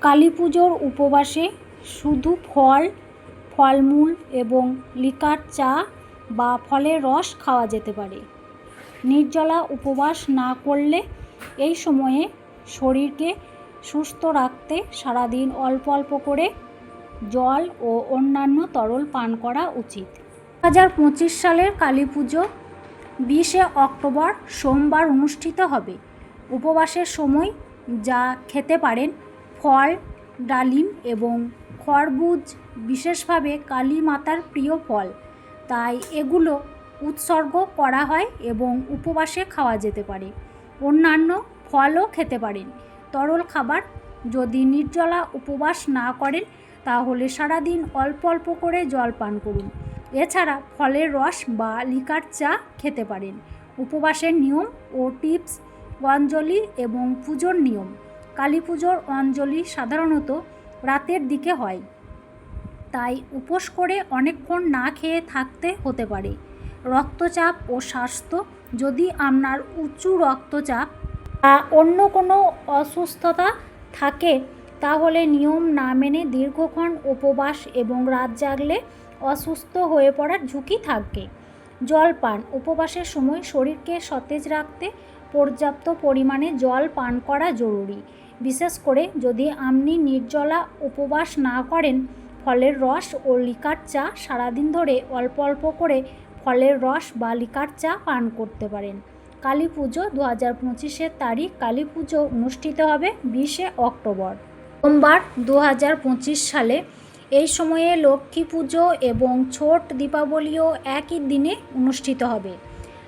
কালী পুজোর উপবাসে শুধু ফল, ফলমূল এবং লিকার চা বা ফলের রস খাওয়া যেতে পারে। নির্জলা উপবাস না করলে এই সময়ে শরীরকে সুস্থ রাখতে সারাদিন অল্প অল্প করে জল ও অন্যান্য তরল পান করা উচিত। দু হাজার পঁচিশ সালের কালী পুজো বিশে অক্টোবর সোমবার অনুষ্ঠিত হবে। উপবাসের সময় যা খেতে পারেন ফল ডালিম এবং খরবুজ, বিশেষভাবে কালী মাতার প্রিয় ফল। তাই এগুলো উৎসর্গ করা হয় এবং উপবাসে খাওয়া যেতে পারে। অন্যান্য ফলও খেতে পারেন। তরল খাবার যদি নির্জলা উপবাস না করেন, তাহলে সারাদিন অল্প অল্প করে জল পান করুন। এছাড়া ফলের রস বা লিকার চা খেতে পারেন। উপবাসের নিয়ম ও টিপস, অঞ্জলি এবং পুজোর নিয়ম। কালী পুজোর অঞ্জলি সাধারণত রাতের দিকে হয়। তাই উপোস করে অনেকক্ষণ না খেয়ে থাকতে হতে পারে। রক্তচাপ ও স্বাস্থ্য যদি আপনার উঁচু রক্তচাপ বা অন্য কোনো অসুস্থতা থাকে, তাহলে নিয়ম না মেনে দীর্ঘক্ষণ উপবাস এবং রাত জাগলে অসুস্থ হয়ে পড়ার ঝুঁকি থাকবে জল পান উপবাসের সময় শরীরকে সতেজ রাখতে পর্যাপ্ত পরিমাণে জল পান করা জরুরি। বিশেষ করে যদি আপনি নির্জলা উপবাস না করেন, ফলের রস ও লিকার চা সারাদিন ধরে অল্প অল্প করে ফলের রস বা লিকার চা পান করতে পারেন। কালী পুজো দু হাজার পঁচিশের তারিখ, কালী পুজো অনুষ্ঠিত হবে বিশে অক্টোবর। সোমবার দু হাজার পঁচিশ সালে এই সময়ে লক্ষ্মী পুজো এবং ছোট দীপাবলিও একই দিনে অনুষ্ঠিত হবে।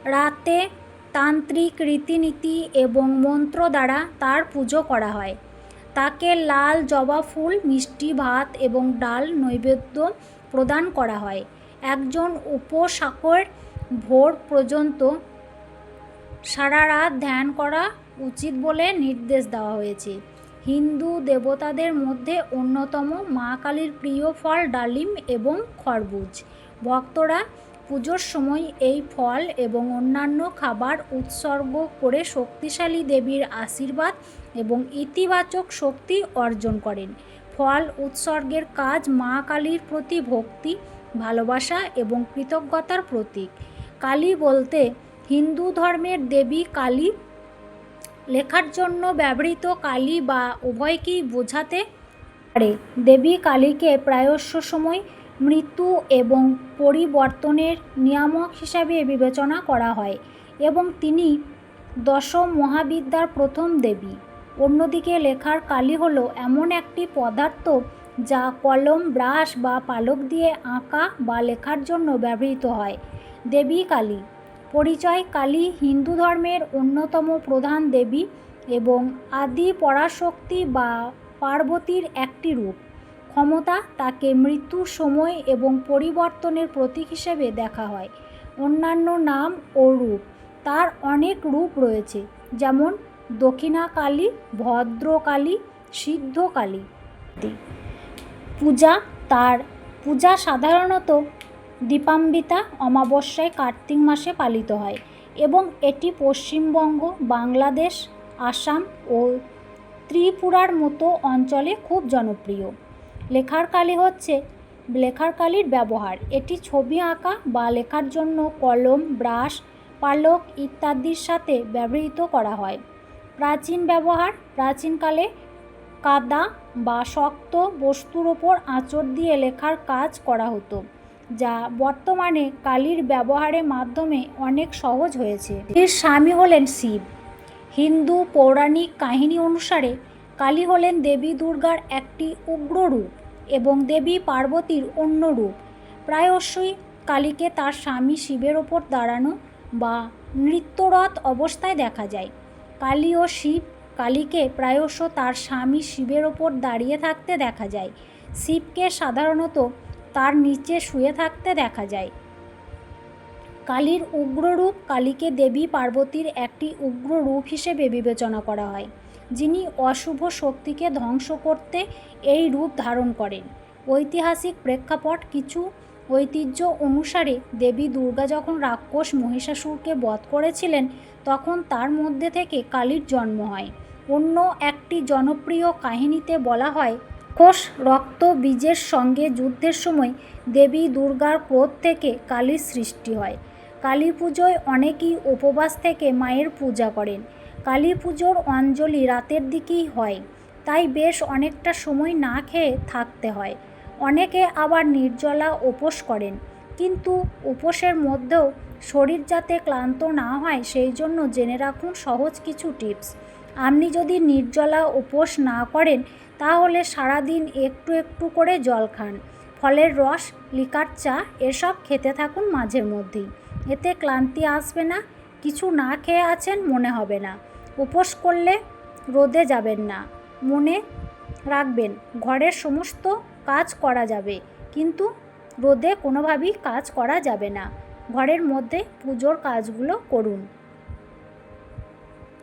রাতে তান্ত্রিক রীতিনীতি এবং মন্ত্র দ্বারা তার পুজো করা হয়। তাকে লাল জবা ফুল, মিষ্টি ভাত এবং ডাল নৈবেদ্য প্রদান করা হয়। একজন উপসাকর ভোর পর্যন্ত সারা রাত ধ্যান করা উচিত বলে নির্দেশ দেওয়া হয়েছে। হিন্দু দেবতাদের মধ্যে অন্যতম মা কালীর প্রিয় ফল ডালিম এবং খরবুজ। ভক্তরা পুজোর সময় এই ফল এবং অন্যান্য খাবার উৎসর্গ করে শক্তিশালী দেবীর আশীর্বাদ এবং ইতিবাচক শক্তি অর্জন করেন। ফল উৎসর্গের কাজ মা কালীর প্রতি ভক্তি, ভালোবাসা এবং কৃতজ্ঞতার প্রতীক। কালী বলতে হিন্দু ধর্মের দেবী কালী। লেখার জন্য ব্যবহৃত কালী বা উভয়কেই বোঝাতে পারে। দেবী কালীকে প্রায়শ সময় মৃত্যু এবং পরিবর্তনের নিয়ামক হিসাবে বিবেচনা করা হয় এবং তিনি দশম মহাবিদ্যার প্রথম দেবী। অন্যদিকে লেখার কালি হলো এমন একটি পদার্থ যা কলম, ব্রাশ বা পালক দিয়ে আঁকা বা লেখার জন্য ব্যবহৃত হয়। দেবী কালী। পরিচয় কালী হিন্দু ধর্মের অন্যতম প্রধান দেবী এবং আদি পরাশক্তি বা পার্বতীর একটি রূপ। ক্ষমতা তাকে মৃত্যু সময় এবং পরিবর্তনের প্রতীক হিসেবে দেখা হয়। অন্যান্য নাম ও রূপ, তার অনেক রূপ রয়েছে, যেমন দক্ষিণা কালী ভদ্রকালী, সিদ্ধকালী। পূজা, তার পূজা সাধারণত দীপাম্বিতা, অমাবস্যায় কার্তিক মাসে পালিত হয় এবং এটি পশ্চিমবঙ্গ, বাংলাদেশ, আসাম ও ত্রিপুরার মতো অঞ্চলে খুব জনপ্রিয়। লেখার কালি হচ্ছে লেখার কালির ব্যবহার। এটি ছবি আঁকা বা লেখার জন্য কলম, ব্রাশ, পালক ইত্যাদির সাথে ব্যবহৃত করা হয়। প্রাচীন ব্যবহার প্রাচীনকালে কাদা বা শক্ত বস্তুর ওপর আঁচড় দিয়ে লেখার কাজ করা হতো, যা বর্তমানে কালির ব্যবহারের মাধ্যমে অনেক সহজ হয়েছে। এর স্বামী হলেন শিব। হিন্দু পৌরাণিক কাহিনী অনুসারে কালী হলেন দেবী দুর্গার একটি উগ্র রূপ এবং দেবী পার্বতীর অন্য রূপ। প্রায়শই কালীকে তার স্বামী শিবের ওপর দাঁড়ানো বা নৃত্যরত অবস্থায় দেখা যায়। কালী ও শিব, কালীকে প্রায়শ তার স্বামী শিবের ওপর দাঁড়িয়ে থাকতে দেখা যায়। শিবকে সাধারণত তার নিচে শুয়ে থাকতে দেখা যায়। কালীর উগ্ররূপ কালীকে দেবী পার্বতীর একটি উগ্র রূপ হিসেবে বিবেচনা করা হয়। যিনি অশুভ শক্তিকে ধ্বংস করতে এই রূপ ধারণ করেন। ঐতিহাসিক প্রেক্ষাপট কিছু ঐতিহ্য অনুসারে দেবী দুর্গা যখন রাক্ষস মহিষাসুরকে বধ করেছিলেন, তখন তার মধ্যে থেকে কালীর জন্ম হয়। অন্য একটি জনপ্রিয় কাহিনীতে বলা হয় কোষ রক্ত বীজের সঙ্গে যুদ্ধের সময় দেবী দুর্গার ক্রোধ থেকে কালীর সৃষ্টি হয়। কালী পুজোয় অনেকেই উপবাস থেকে মায়ের পূজা করেন। কালী পুজোর অঞ্জলি রাতের দিকেই হয়, তাই বেশ অনেকটা সময় না খেয়ে থাকতে হয়। অনেকে আবার নির্জলা উপোস করেন, কিন্তু উপোসের মধ্যেও শরীর যাতে ক্লান্ত না হয় সেই জন্য জেনে রাখুন সহজ কিছু টিপস। আপনি যদি নির্জলা উপোস না করেন, তাহলে সারাদিন একটু একটু করে জল খান। ফলের রস, লিকার চা, এসব খেতে থাকুন মাঝের মধ্যেই এতে ক্লান্তি আসবে না, কিছু না খেয়ে আছেন মনে হবে না। উপোস করলে রোদে যাবেন না। মনে রাখবেন, ঘরের সমস্ত কাজ করা যাবে, কিন্তু রোদে কোনোভাবেই কাজ করা যাবে না। ঘরের মধ্যে পুজোর কাজগুলো করুন।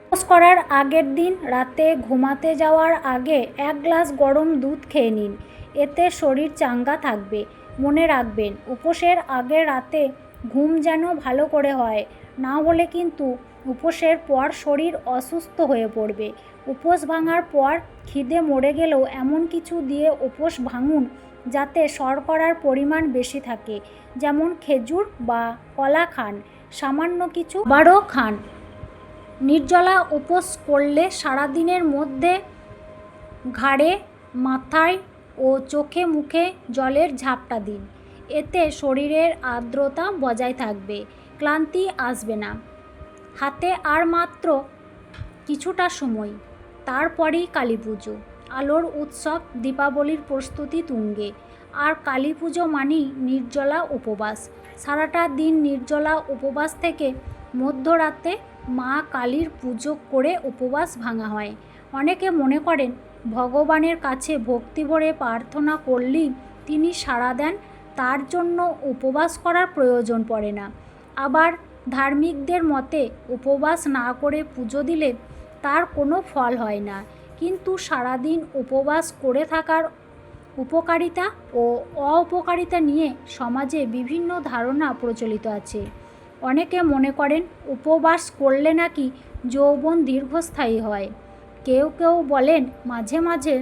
উপোস করার আগের দিন রাতে ঘুমাতে যাওয়ার আগে এক গ্লাস গরম দুধ খেয়ে নিন। এতে শরীর চাঙ্গা থাকবে। মনে রাখবেন, উপোসের আগে রাতে ঘুম যেন ভালো করে হয়। না হলে কিন্তু উপোসের পর শরীর অসুস্থ হয়ে পড়বে। উপোস ভাঙার পর খিদে মরে গেলেও এমন কিছু দিয়ে উপোস ভাঙুন যাতে শর্করার পরিমাণ বেশি থাকে, যেমন খেজুর বা কলা খান। সামান্য কিছু বারো খান। নির্জলা উপোস করলে সারাদিনের মধ্যে ঘাড়ে, মাথায় ও চোখে মুখে জলের ঝাপটা দিন। এতে শরীরের আর্দ্রতা বজায় থাকবে, ক্লান্তি আসবে না। হাতে আর মাত্র কিছুটা সময়। তারপরেই কালী পুজো আলোর উৎসব, দীপাবলির প্রস্তুতি তুঙ্গে। আর কালী পুজো মানেই নির্জলা উপবাস। সারাটা দিন নির্জলা উপবাস থেকে মধ্যরাতে মা কালীর পুজো করে উপবাস ভাঙা হয়। অনেকে মনে করেন, ভগবানের কাছে ভক্তি ভরে প্রার্থনা করলেই তিনি সাড়া দেন, তার জন্য উপবাস করার প্রয়োজন পড়ে না। আবার ধার্মিকদের মতে উপবাস না করে পুজো দিলে তার কোনো ফল হয় না। কিন্তু সারাদিন উপবাস করে থাকার উপকারিতা ও অপকারিতা নিয়ে সমাজে বিভিন্ন ধারণা প্রচলিত আছে। অনেকে মনে করেন উপবাস করলে নাকি যৌবন দীর্ঘস্থায়ী হয়। কেউ কেউ বলেন মাঝে মাঝে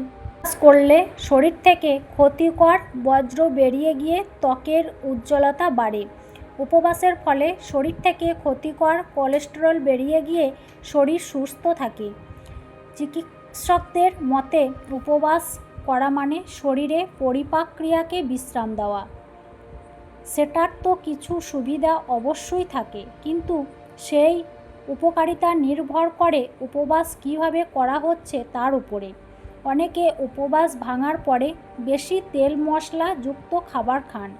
করলে শরীর থেকে ক্ষতিকর বজ্র বেরিয়ে গিয়ে ত্বকের উজ্জ্বলতা বাড়ে। উপবাসের ফলে শরীর থেকে ক্ষতিকর কোলেস্টেরল বেরিয়ে গিয়ে শরীর সুস্থ থাকে। চিকিৎসকদের মতে, উপবাস করা মানে শরীরে পরিপাক ক্রিয়াকে বিশ্রাম দেওয়া। সেটার তো কিছু সুবিধা অবশ্যই থাকে, কিন্তু সেই উপকারিতা নির্ভর করে উপবাস কীভাবে করা হচ্ছে তার উপরে। অনেকে উপবাস ভাঙার পরে বেশি তেল মশলা যুক্ত খাবার খান।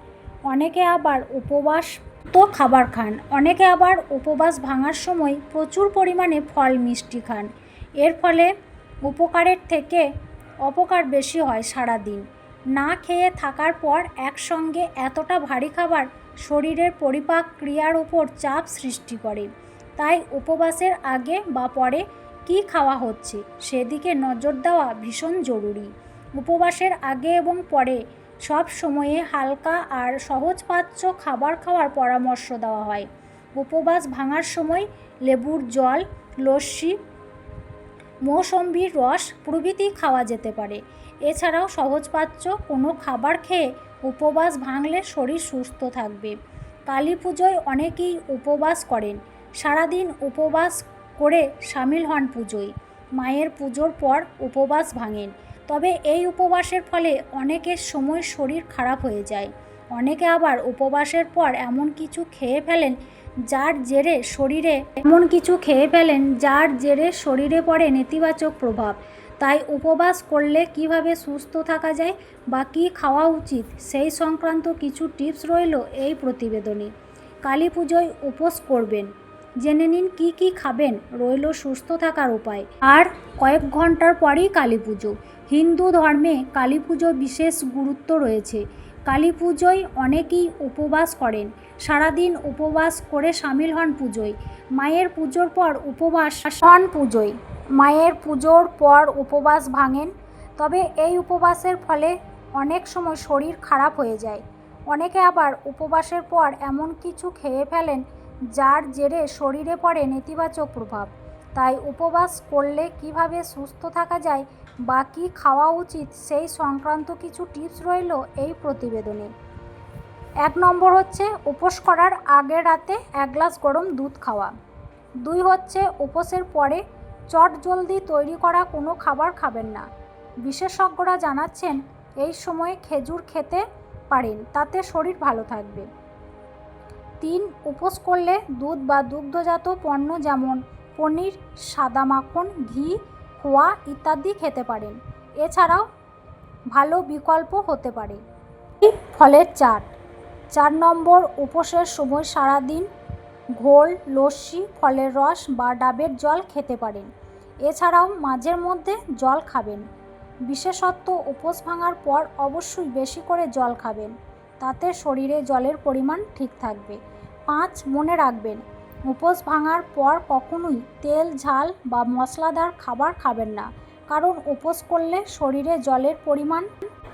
অনেকে আবার উপবাস তো খাবার খান, অনেকে আবার উপবাস ভাঙার সময় প্রচুর পরিমাণে ফল মিষ্টি খান। এর ফলে উপকারের থেকে অপকার বেশি হয় সারাদিন। না খেয়ে থাকার পর একসঙ্গে এতটা ভারী খাবার শরীরের পরিপাক ক্রিয়ার উপর চাপ সৃষ্টি করে। তাই উপবাসের আগে বা পরে কি খাওয়া হচ্ছে, সেদিকে নজর দেওয়া ভীষণ জরুরি। উপবাসের আগে এবং পরে সব সময়ে হালকা আর সহজপাচ্য খাবার খাওয়ার পরামর্শ দেওয়া হয়। উপবাস ভাঙার সময় লেবুর জল, লস্যি মৌসম্বির রস প্রভৃতি খাওয়া যেতে পারে। এছাড়াও সহজপাচ্য কোনো খাবার খেয়ে উপবাস ভাঙলে শরীর সুস্থ থাকবে। কালী পুজোয় অনেকেই উপবাস করেন। সারাদিন উপবাস করে সামিল হন পুজোয়। মায়ের পুজোর পর উপবাস ভাঙেন। তবে এই উপবাসের ফলে অনেকের সময় শরীর খারাপ হয়ে যায়। অনেকে আবার উপবাসের পর এমন কিছু খেয়ে ফেলেন যার জেরে শরীরে, এমন কিছু খেয়ে ফেলেন যার জেরে শরীরে পড়ে নেতিবাচক প্রভাব। তাই উপবাস করলে কীভাবে সুস্থ থাকা যায় বা কী খাওয়া উচিত সেই সংক্রান্ত কিছু টিপস রইল এই প্রতিবেদনে। কালী পুজোয় উপোস করবেন। জেনে নিন কি কি খাবেন, রইল সুস্থ থাকার উপায়। আর কয়েক ঘণ্টার পরেই কালী পুজো। হিন্দু ধর্মে কালী পুজো বিশেষ গুরুত্ব রয়েছে। কালী পুজোয় অনেকেই উপবাস করেন। সারাদিন উপবাস করে সামিল হন পুজোয়। মায়ের পুজোর পর উপবাস হন পুজোয়। মায়ের পুজোর পর উপবাস ভাঙেন। তবে এই উপবাসের ফলে অনেক সময় শরীর খারাপ হয়ে যায়। অনেকে আবার উপবাসের পর এমন কিছু খেয়ে ফেলেন যার জেরে শরীরে পড়ে নেতিবাচক প্রভাব। তাই উপবাস করলে কীভাবে সুস্থ থাকা যায় বা কী খাওয়া উচিত সেই সংক্রান্ত কিছু টিপস রইল এই প্রতিবেদনে। এক নম্বর হচ্ছে উপোস করার আগের রাতে এক গ্লাস গরম দুধ খাওয়া। দুই হচ্ছে উপোসের পরে চট জলদি তৈরি করা কোনো খাবার খাবেন না। বিশেষজ্ঞরা জানাচ্ছেন এই সময়ে খেজুর খেতে পারেন, তাতে শরীর ভালো থাকবে। তিন উপোস করলে দুধ বা দুগ্ধজাত পণ্য যেমন পনির, সাদা মাখন, ঘি, খোয়া ইত্যাদি খেতে পারেন। এছাড়াও ভালো বিকল্প হতে পারে। ফলের চাট। চার নম্বর উপোসের সময় সারাদিন ঘোল, লস্যি, ফলের রস বা ডাবের জল খেতে পারেন। এছাড়াও মাঝের মধ্যে জল খাবেন। বিশেষত উপোস ভাঙার পর অবশ্যই বেশি করে জল খাবেন। তাতে শরীরে জলের পরিমাণ ঠিক থাকবে। পাঁচ, মনে রাখবেন, উপোস ভাঙার পর কখনোই তেল, ঝাল বা মশলাদার খাবার খাবেন না। কারণ উপোস করলে শরীরে জলের পরিমাণ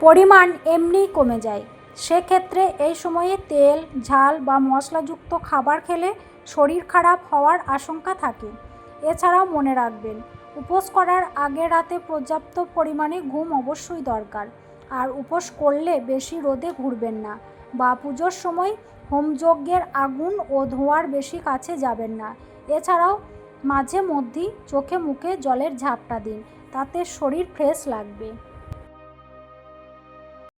পরিমাণ এমনিই কমে যায়। সেক্ষেত্রে এই সময়ে তেল, ঝাল বা মশলাযুক্ত খাবার খেলে শরীর খারাপ হওয়ার আশঙ্কা থাকে। এছাড়াও মনে রাখবেন, উপোস করার আগে রাতে পর্যাপ্ত পরিমাণে ঘুম অবশ্যই দরকার। আর উপোস করলে বেশি রোদে ঘুরবেন না। বা পুজোর সময় হোমযজ্ঞের আগুন ও ধোঁয়ার বেশি কাছে যাবেন না। এছাড়াও মাঝে মধ্যেই চোখে মুখে জলের ঝাপটা দিন, তাতে শরীর ফ্রেশ লাগবে।